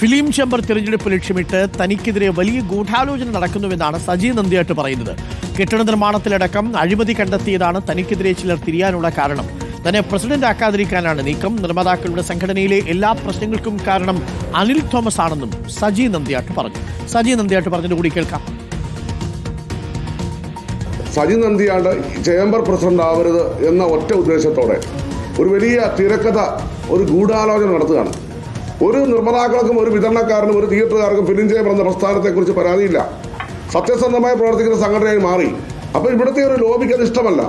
Film chamber തിരഞ്ഞെടുപ്പ് ലക്ഷ്യമിട്ട് തനിക്കെതിരെ വലിയ ഗൂഢാലോചന നടക്കുന്നുവെന്നാണ് സജി നന്ദിയാട്ട് പറയുന്നത്. കെട്ടിട നിർമ്മാണത്തിലടക്കം അഴിമതി കണ്ടെത്തിയതാണ് തനിക്കെതിരെ ചിലർ തിരിയാനുള്ള കാരണം. തന്നെ പ്രസിഡന്റ് ആക്കാതിരിക്കാനാണ് നീക്കം. നിർമ്മാതാക്കളുടെ സംഘടനയിലെ എല്ലാ പ്രശ്നങ്ങൾക്കും കാരണം അനിൽ തോമസ് ആണെന്നും സജി നന്ദിയാട്ട് പറഞ്ഞു. സജി നന്ദിയാട്ട് പറഞ്ഞത് കൂടി കേൾക്കാം. സജി നന്ദിയാണ്ട് ചേംബർ പ്രസിഡന്റ് ആവരുത് എന്ന ഒറ്റ ഉദ്ദേശത്തോടെ ഒരു വലിയ തിരക്കഥ ഒരു ഗൂഢാലോചന നടത്തുകയാണ്. ഒരു നിർമ്മാതാക്കൾക്കും ഒരു വിതരണക്കാരനും ഒരു തിയേറ്ററുകാർക്കും ഫിലിം ചേംബർ എന്ന പ്രസ്ഥാനത്തെക്കുറിച്ച് പരാതിയില്ല. സത്യസന്ധമായി പ്രവർത്തിക്കുന്ന സംഘടനയായി മാറി. അപ്പോൾ ഇവിടുത്തെ ഒരു ലോബിക്ക് അത് ഇഷ്ടമല്ല.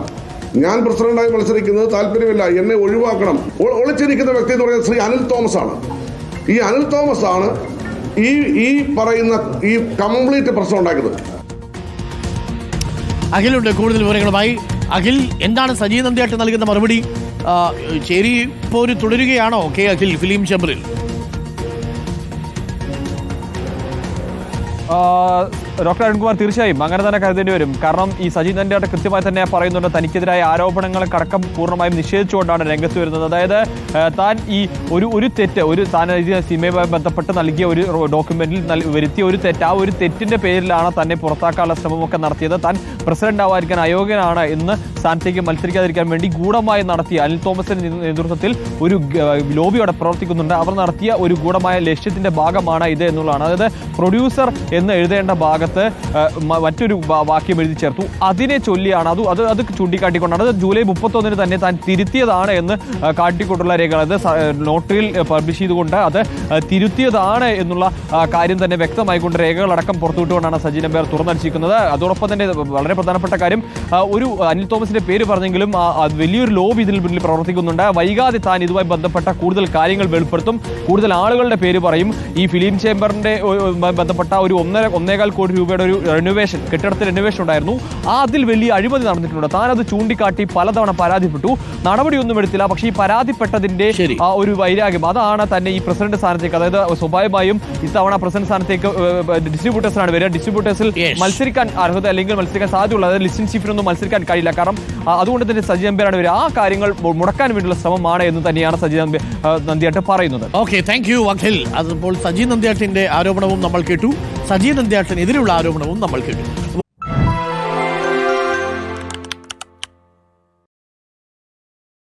ഞാൻ പ്രസിഡന്റായി മത്സരിക്കുന്നത് താല്പര്യമില്ല. എന്നെ ഒഴിവാക്കണം. ഒളിച്ചിരിക്കുന്ന വ്യക്തി എന്ന് പറയുന്നത് ശ്രീ അനിൽ തോമസ് ആണ് ഈ അനിൽ തോമസ് ആണ് ഈ ഈ പറയുന്ന ഈ കംപ്ലീറ്റ് പ്രശ്നം ഉണ്ടാക്കുന്നത് അഖിലുണ്ട്. കൂടുതൽ വിവരങ്ങളുമായി അഖിൽ. എന്താണ് സജീവ് നന്ദിയായിട്ട് നൽകുന്ന മറുപടി? ശരി ചേരി ഒരു തുടരുകയാണോ? കെ അഖിൽ ഫിലിം ചേംബറിൽ ആ, ഡോക്ടർ അരുൺകുമാർ തീർച്ചയായും അങ്ങനെ തന്നെ കരുതേണ്ടി വരും. കാരണം ഈ സജി നന്ദിയാട്ട് കൃത്യമായി തന്നെ പറയുന്നുണ്ട്. തനിക്കെതിരായ ആരോപണങ്ങൾ കടക്കം പൂർണമായും നിഷേധിച്ചുകൊണ്ടാണ് രംഗത്ത് വരുന്നത്. അതായത് താൻ ഈ ഒരു ഒരു തെറ്റ് ഒരു താൻ സിനിമയുമായി ബന്ധപ്പെട്ട് നൽകിയ ഒരു ഡോക്യുമെന്റിൽ വരുത്തിയ ഒരു തെറ്റ് ആ ഒരു തെറ്റിന്റെ പേരിലാണ് തന്നെ പുറത്താക്കാനുള്ള ശ്രമമൊക്കെ നടത്തിയത്. താൻ പ്രസിഡന്റ് ആവാതിരിക്കാൻ അയോഗ്യനാണ് എന്ന് സ്ഥാനത്തേക്ക് മത്സരിക്കാതിരിക്കാൻ വേണ്ടി ഗൂഢമായി നടത്തിയ അനിൽ തോമസിന്റെ നേതൃ- നേതൃത്വത്തിൽ ഒരു ലോബി അവിടെ പ്രവർത്തിക്കുന്നുണ്ട്. അവർ നടത്തിയ ഒരു ഗൂഢമായ ലക്ഷ്യത്തിന്റെ ഭാഗമാണ് ഇത് എന്നുള്ളതാണ്. അതായത് പ്രൊഡ്യൂസർ എന്ന് എഴുതേണ്ട ഭാഗത്ത് മ- മറ്റൊരു വാക്യം എഴുതി ചേർത്തു. അതിനെ ചൊല്ലിയാണ് അത് അത് അത് ചൂണ്ടിക്കാട്ടിക്കൊണ്ടാണ് അത് ജൂലൈ മുപ്പത്തൊന്നിന് തന്നെ താൻ തിരുത്തിയതാണ് എന്ന് കാട്ടിക്കൊണ്ടുള്ള രേഖകൾ. അത് നോട്ടറിയിൽ പബ്ലിഷ് ചെയ്തുകൊണ്ട് അത് തിരുത്തിയതാണ് എന്നുള്ള കാര്യം തന്നെ വ്യക്തമായിക്കൊണ്ട് രേഖകളടക്കം പുറത്തുവിട്ടുകൊണ്ടാണ് സജി നമ്പ്യാർ തുറന്നടിച്ചിരിക്കുന്നത്. അതോടൊപ്പം തന്നെ വളരെ പ്രധാനപ്പെട്ട കാര്യം ഒരു അനിൽ തോമസിന്റെ പേര് പറഞ്ഞെങ്കിലും വലിയൊരു ലോബി ഇതിൽ പിന്നിൽ പ്രവർത്തിക്കുന്നുണ്ട്. വൈകാതെ താൻ ഇതുമായി ബന്ധപ്പെട്ട കൂടുതൽ കാര്യങ്ങൾ വെളിപ്പെടുത്തും. കൂടുതൽ ആളുകളുടെ പേര് പറയും. ഈ ഫിലിം ചേംബറിന്റെ ബന്ധപ്പെട്ട ഒരു ഒന്നര ഒന്നേകാൽ കോടി രൂപയുടെ ഒരു റെനോവേഷൻ കെട്ടിടത്തിൽ റെനോവേഷൻ ഉണ്ടായിരുന്നു. ആ അതിൽ വലിയ അഴിമതി നടന്നിട്ടുണ്ട്. താൻ അത് ചൂണ്ടിക്കാട്ടി പലതവണ പരാതിപ്പെട്ടു. നടപടിയൊന്നും എടുത്തില്ല. പക്ഷേ ഈ പരാതിപ്പെട്ടതിന്റെ ഒരു വൈരാഗ്യം. അതാണ് തന്നെ ഈ പ്രസിഡന്റ് സ്ഥാനത്തേക്ക് അതായത് സ്വാഭാവികമായും ഇത്തവണ പ്രസിഡന്റ് സ്ഥാനത്തേക്ക് ഡിസ്ട്രിബ്യൂട്ടേഴ്സിനാണ് വരിക. ഡിസ്ട്രിബ്യൂട്ടേഴ്സിൽ. മത്സരിക്കാൻ അർഹത അല്ലെങ്കിൽ മത്സരിക്കാൻ സാധ്യതയുള്ള. അതായത് ലിസ്റ്റിൻ ചീഫിനൊന്നും മത്സരിക്കാൻ കഴിയില്ല. കാരണം അതുകൊണ്ട് തന്നെ സജി നമ്പ്യാരാണ് വരിക. ആ കാര്യങ്ങൾ മുടക്കാൻ വേണ്ടിയുള്ള ശ്രമമാണ് എന്ന് തന്നെയാണ് സജി നമ്പ്യ പറയുന്നത്. ഓക്കെ താങ്ക് യു അഖിൽ അതിപ്പോൾ സജി നന്ദിയാട്ടിന്റെ ആരോപണവും നമ്മൾ കേട്ടു. സജി നന്ദിയാട്ടിനെതിരെയുള്ള ആരോപണവും നമ്മൾ കേട്ടു